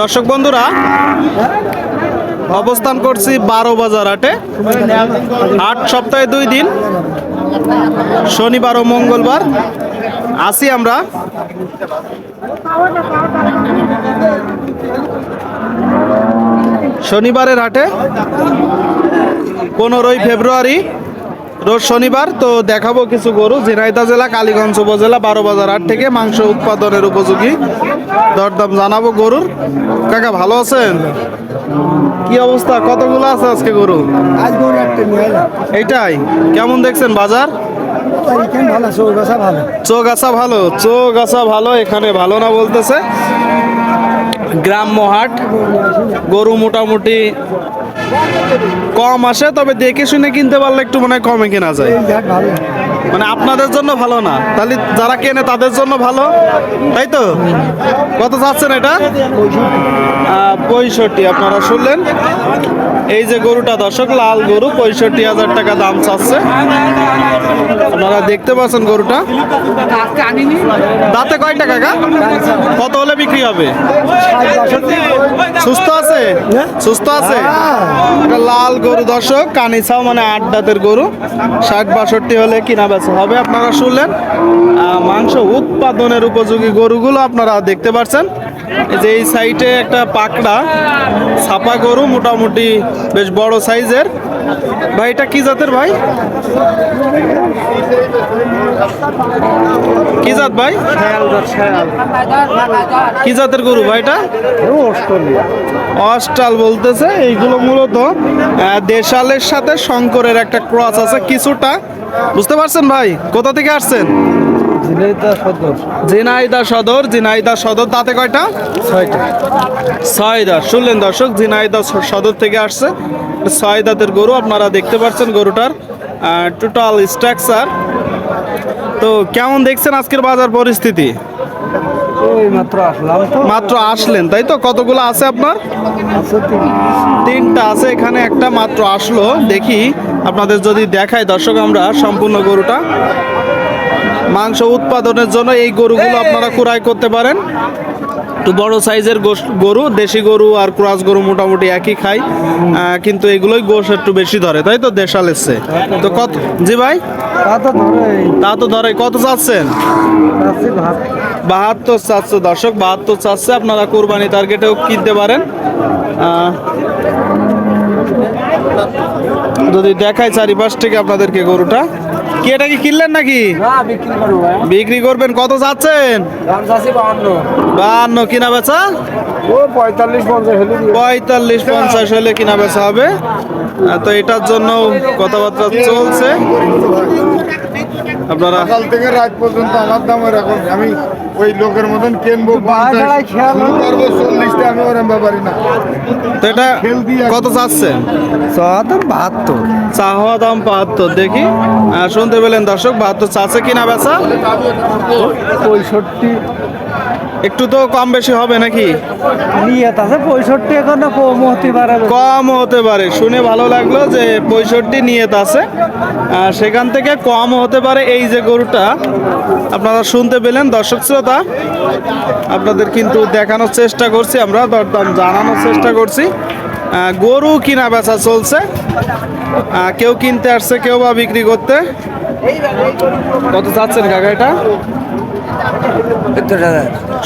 দর্শক বন্ধুরা, অবস্থান করছি বারো বাজার হাটে। আট সপ্তাহে দুই দিন, শনিবার ও মঙ্গলবার। আসি আমরা। শনিবারের হাটে, পনেরোই ফেব্রুয়ারি রোজ শনিবার তো দেখাবো কিছু গরু। ঝিনাইদা জেলা কালীগঞ্জ উপজেলা বারো বাজার হাট থেকে মাংস উৎপাদনের উপযোগী। দরদাম জানাব গরুর। কাকা ভালো আছেন? কি অবস্থা? কতগুলো আছে আজকে গরু? এইটাই। কেমন দেখছেন বাজার? চোখ আসা ভালো। চোখ আসা ভালো এখানে ভালো না বলতেছে। গ্রাম্য হাট। গরু মোটামুটি কম আসে, তবে দেখে শুনে কিনতে পারলে একটু মনে হয় কমে কেনা যায়। মানে আপনাদের জন্য ভালো না। তাহলে যারা কেনে তাদের জন্য ভালো, তাই তো? কত চাচ্ছেন এটা? পঁয়ষট্টি, আপনারা শুনলেন? এই যে গরুটা দর্শক, লাল গরু, পঁয়ষট্টি হাজার টাকা দাম চাচ্ছে। আপনারা দেখতে পাচ্ছেন গরুটা? দাঁতে কয়টা কাকা কত হলে বিক্রি হবে? সুস্থ আছে? সুস্থ আছে? লাল গরু দর্শক, কানিছাও মানে আট দাঁতের গরু। ষাট, বাষট্টি হলে কিনা বেচা হবে আপনারা শুনলেন মাংস উৎপাদনের উপযোগী গরুগুলো আপনারা দেখতে পাচ্ছেন। যে এই সাইডে একটা পাকড়া ছাপা গরু মোটামুটি বেশ বড় সাইজের। ভাই এটা কি জাতের ভাই? কি জাত ভাই? কি জাতের গরু ভাই এটা? অস্টাল বলতেছে এইগুলো মূলত দেশালের সাথে শঙ্করের একটা ক্রস আছে কিছুটা। বুঝতে পারছেন ভাই? কোথা থেকে আসছেন? ঝিনাইদা সদর। ঝিনাইদা সদর তাতে কয়টা? ছয়টা। ছয় দাঁত শুনলেন দর্শক ঝিনাইদা সদর থেকে আসছে। ছয় দাঁতের গরু আপনারা দেখতে পাচ্ছেন গরুটার টোটাল স্ট্রাকচার তো কেমন দেখছেন আজকের বাজার পরিস্থিতি? মাত্র মাত্র আসলেন তাই তো? কতগুলো আছে আপনার? তিনটা। আছে এখানে একটা মাত্র আসলো। দেখি আপনাদের যদি দেখাই দর্শক আমরা সম্পূর্ণ গরুটা। মাংস উৎপাদনের জন্য এই গরুগুলো আপনারা ক্রয় করতে পারেন। একটু বড় সাইজের গরু দেশি গরু আর ক্রস গরু মোটামুটি একই খাই কিন্তু এগুলোই গোশ একটু বেশি ধরে তাই তো দেশাল এসছে? তো কত জি ভাই? তা তো ধরে তা তো ধরে কত চাচ্ছেন? বাহাত্তর। চারশো দর্শক বাহাত্তর চারশো আপনারা কোরবানি টার্গেটেও কিনতে পারেন। যদি দেখায় চারিপাশ থেকে আপনাদেরকে গরুটা। কি এটা কি কিনলেন নাকি? বিক্রি করব ভাই বিক্রি করবেন কত চাষি বাহান্ন। কিনা বেচা? ও পঁয়তাল্লিশ পঞ্চাশ হলে পঁয়তাল্লিশ পঞ্চাশ হলে কিনা বেচা হবে। তো এটার জন্য কথাবার্তা চলছে। আপনারা সকাল থেকে রাত পর্যন্ত আমার দাম এরকম আমি ওই লোকের মতন কেনবো খেয়াল পারব চল্লিশটা আমি ওরম ব্যাপারি না। তো এটা কত চাচ্ছে? দাম বাহাত্তর। চা হওয়া দাম বাহাত্তর দেখি। শুনতে পেলেন দর্শক বাহাত্তর চাচ্ছে কিনা বেচা? পঁয়ষট্টি। একটু তো কম বেশি হবে নাকি? আছে পঁয়ষট্টি এখন কম হতে পারে কম হতে পারে। শুনে ভালো লাগল যে পঁয়ষট্টি নিয়ত আছে। সেখান থেকে কম হতে পারে এই যে গরুটা। আপনারা শুনতে পেলেন দর্শক শ্রোতা। আপনাদের কিন্তু দেখানোর চেষ্টা করছি আমরা দরদাম জানানোর চেষ্টা করছি। গরু কিনা বেচা চলছে। কেউ কিনতে আসছে কেউ বা বিক্রি করতে। কত চাচ্ছেন কাকা এটা?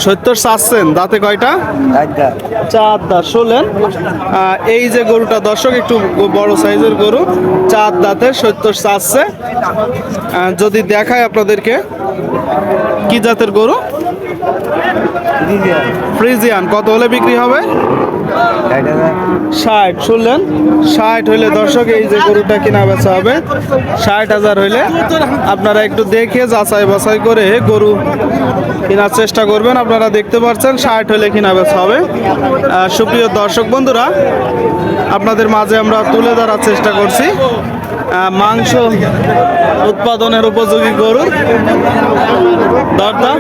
সত্তর চাচ্ছেন দাঁতে কয়টা? চার দাঁত শোলেন এই যে গরুটা দর্শক একটু বড় সাইজের গরু চার দাঁতে সত্তর চাচ্ছে। যদি দেখায় আপনাদেরকে কি জাতের গরু? ফ্রিজিয়ান কত হলে বিক্রি হবে? ষাট শুনলেন? ষাট হইলে দর্শক এই যে গরুটা কিনা বেচা হবে, ষাট হাজার হইলে আপনারা একটু দেখে যাচাই বাছাই করে গরু কেনার চেষ্টা করবেন। আপনারা দেখতে পাচ্ছেন, ষাট হলে কিনা বেচা হবে। সুপ্রিয় দর্শক বন্ধুরা, আপনাদের মাঝে আমরা তুলে ধরার চেষ্টা করছি। মাংস উৎপাদনের উপযোগী গরু দরদাম?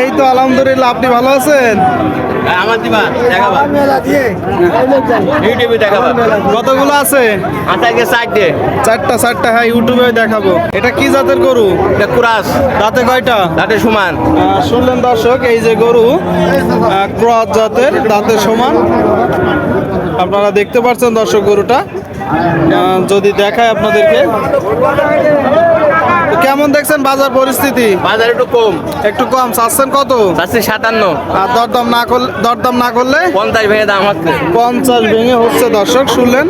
এই তো আলহামদুলিল্লাহ, আপনি ভালো আছেন? আছে? হ্যাঁ ইউটিউবে দেখাবো। এটা কি জাতের গরু? দাঁতে কয়টা? সমান শুনলেন দর্শক, এই যে গরু জাতের সমান। আপনারা দেখতে পাচ্ছেন দর্শক গরুটা। যদি দেখায় আপনাদেরকে। কেমন দেখছেন বাজার পরিস্থিতি? বাজার একটু কম। একটু কম চাচ্ছেন কত? চাচ্ছি সাতান্ন। আর দরদাম না করলে দরদাম না করলে? পঞ্চাশ ভেঙে দাম হচ্ছে। পঞ্চাশ ভেঙে হচ্ছে দর্শক শুনলেন?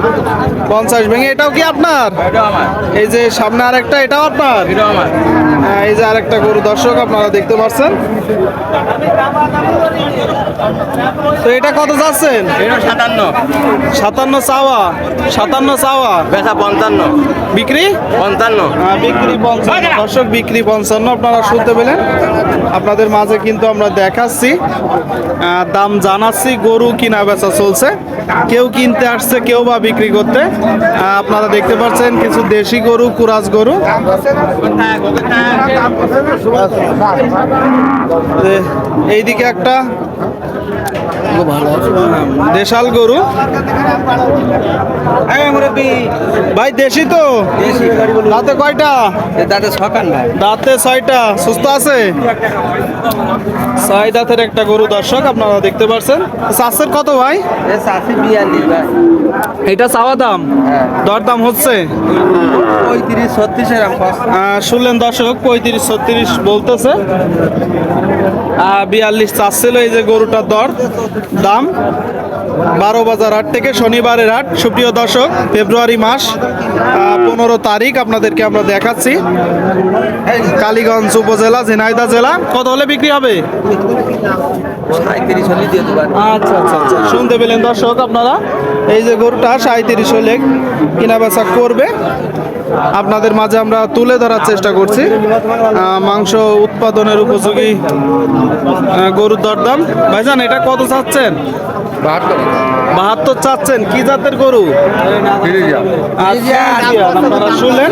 পঞ্চাশ ভেঙে এটাও কি আপনার? এই যে সামনে আরেকটা এটাও আপনার? এটাও আমার। এই যে আরেকটা গরু দর্শক আপনারা দেখতে পাচ্ছেন। তো এটা কত যাচ্ছেন? সাতান্ন। সাতান্ন চাওয়া। সাতান্ন চাওয়া। বেচা পঞ্চান্ন। বিক্রি? পঞ্চান্ন। হ্যাঁ, বিক্রি পঞ্চান্ন। দর্শক বিক্রি পঞ্চান্ন আপনারা শুনতে পেলেন। আপনাদের মাঝে কিন্তু আমরা দেখাচ্ছি। দাম জানাচ্ছি গরু কিনা বেচা চলছে। কেউ কিনতে আসছে কেউ বা বিক্রি করতে। আপনারা দেখতে পাচ্ছেন কিছু দেশি গরু কুরাজ গরু। এইদিকে একটা দেশাল গরু। ভাই দেশি তো? দাঁতে কয়টা? দাদা সকাল ভাই দাঁতে ছয়টা। সুস্থ আছে? ছয় দাঁতের একটা গরু দর্শক আপনারা দেখতে পাচ্ছেন চাষের কত ভাই? এটা চাওয়া দাম? দরদাম হচ্ছে? পঁয়ত্রিশ ছত্রিশ শুনলেন দর্শক পঁয়ত্রিশ ছত্রিশ বলতেছে। বিয়াল্লিশ চাচ্ছিল এই যে গরুটার দর দাম। বারো বাজার হাট থেকে শনিবারের হাট। সুপ্রিয় দর্শক ফেব্রুয়ারি মাস পনেরো তারিখ আপনাদেরকে আমরা দেখাচ্ছি। কালীগঞ্জ উপজেলা ঝিনাইদা জেলা। কত হলে বিক্রি হবে? আচ্ছা আচ্ছা আচ্ছা। শুনতে পেলেন দর্শক আপনারা? এই যে গরুটা সাঁত্রিশ হলে কিনা বেচা করবে। আপনাদের মাঝে আমরা তুলে ধরার চেষ্টা করছি। মাংস উৎপাদনের উপযোগী গরুর দরদাম। ভাইজান এটা কত চাচ্ছেন? বাহাত্তর। চাচ্ছেন। কি জাতের গরু? আচ্ছা, আপনারা শুনলেন?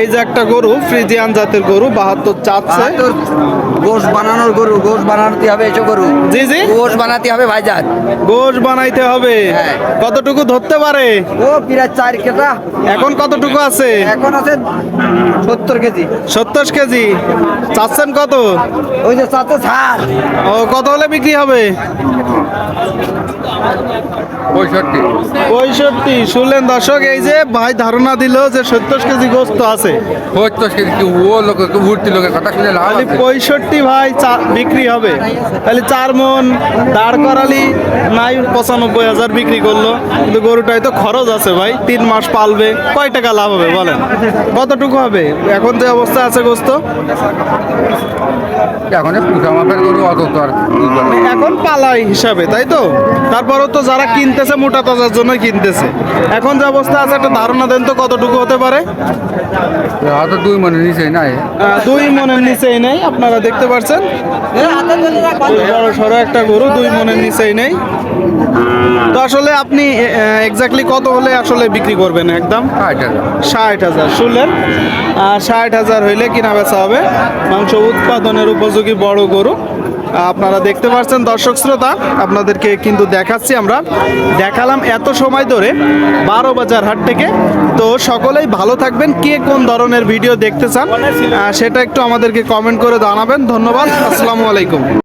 এই যে একটা গরু ফ্রিজিয়ান জাতের গরু বাহাত্তর চাচ্ছে। গোশ বানানোর গরু গোশ বানাতে হবে এসব গরু। জি জি। গোশ বানাতে হবে ভাইজান। গোশ বানাইতে হবে। হ্যাঁ। কতটুকু ধরতে পারে? ও প্রায় চার কেটা। এখন কতটুকু আছে? এখন আছে সত্তর কেজি। সত্তর কেজি। চাচ্ছেন কত? ওই যে চাচ্ছে ছাড় ও কত হলে বিক্রি হবে? পঁয়ষট্টি। পঁয়ষট্টি। শুনলেন দর্শক এই যে ভাই ধারণা দিল যে সত্তর কেজি গোস্ত আছে। পঁয়ত্রিশ কেজি কি ও লোক উঠতি লোকের কথা শুনে লাভ পঁয়ষট্টি ভাই বিক্রি হবে। তাহলে চার মন দাঁড় করালি নাই পঁচানব্বই হাজার বিক্রি করল। কিন্তু গরুটায় তো খরচ আছে ভাই তিন মাস পালবে। কয় টাকা লাভ হবে বলেন? কতটুকু হবে? এখন যে অবস্থা আছে গোস্ত? এখন পালাই হিসাবে। তাই তো? তারপরেও তো যারা কিনতেছে মোটা তাজার জন্য কিনতেছে। এখন যে অবস্থা আছে একটা ধারণা দেন তো কতটুকু হতে পারে? দুই মনে নিচে নাই। দুই মনের নিচেই নেই আপনারা দেখতে পাচ্ছেন বড় সড়ো একটা গরু দুই মনের নিচেই নেই। তো আসলে আপনি এক্স্যাক্টলি কত হলে আসলে বিক্রি করবেন একদম? ষাট হাজার। শুনলেন? ষাট হাজার হইলে কিনা বেচা হবে? মাংস উৎপাদনের উপযোগী বড় গরু। আপনারা দেখতে পাচ্ছেন দর্শক শ্রোতা, আপনাদেরকে কিন্তু দেখাচ্ছি আমরা। দেখালাম এত সময় ধরে বারো বাজার হাট থেকে। তো সকলেই ভালো থাকবেন। কে কোন ধরনের ভিডিও দেখতে চান সেটা একটু আমাদেরকে কমেন্ট করে জানাবেন। ধন্যবাদ। আসসালামু আলাইকুম।